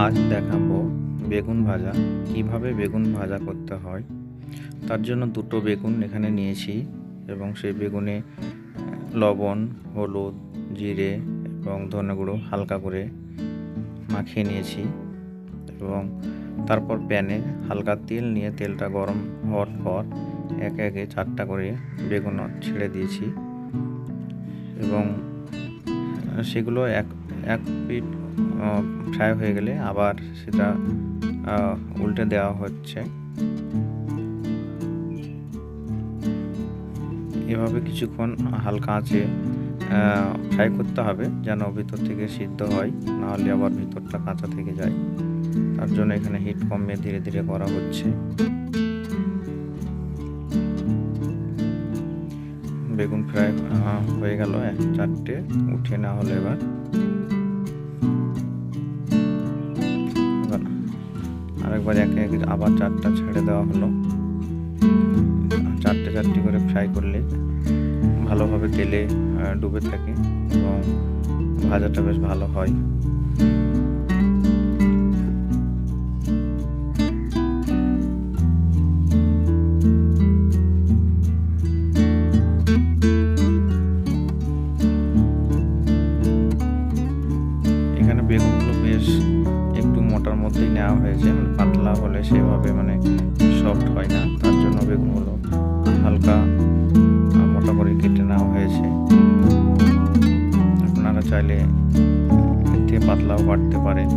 আজ দেখাবো বেগুন ভাজা, কীভাবে বেগুন ভাজা করতে হয়। তার জন্য দুটো বেগুন এখানে নিয়েছি এবং সেই বেগুনে লবণ, হলুদ, জিরে এবং ধনে গুঁড়ো হালকা করে মাখিয়ে নিয়েছি এবং তারপর প্যানে হালকা তেল নিয়ে তেলটা গরম হওয়ার পর একে একে চারটা করে বেগুন ছেড়ে দিয়েছি এবং সেগুলো এক এক পিঠ ফ্রাই হয়ে গেলে আবার সেটা উল্টে দেওয়া হচ্ছে। এভাবে কিছুক্ষণ হালকা আঁচে ফ্রাই করতে হবে যেন ভিতর থেকে সিদ্ধ হয় নাহলে আবার ভিতরটা কাঁচা থেকে যায়। তার জন্য এখানে হিট কমিয়ে ধীরে ধীরে করা হচ্ছে। বেগুন ফ্রাই হয়ে গেল এক চারটে উঠিয়ে না হলে এবার আরেকবার একে একে আবার চারটা ছেড়ে দেওয়া হলো। চারটে চারটি করে ফ্রাই করলে ভালোভাবে তেলে ডুবে থাকে এবং ভাজাটা বেশ ভালো হয়। একটু মধ্যেই নেওয়া হয়েছে। মানে পাতলা হলে সেভাবে মানে সফট হয় না। তার জন্য বেগুনগুলো হালকা মোটা করে কেটে নেওয়া হয়েছে। আপনারা চাইলে এর থেকে পাতলাও বাড়তে পারেন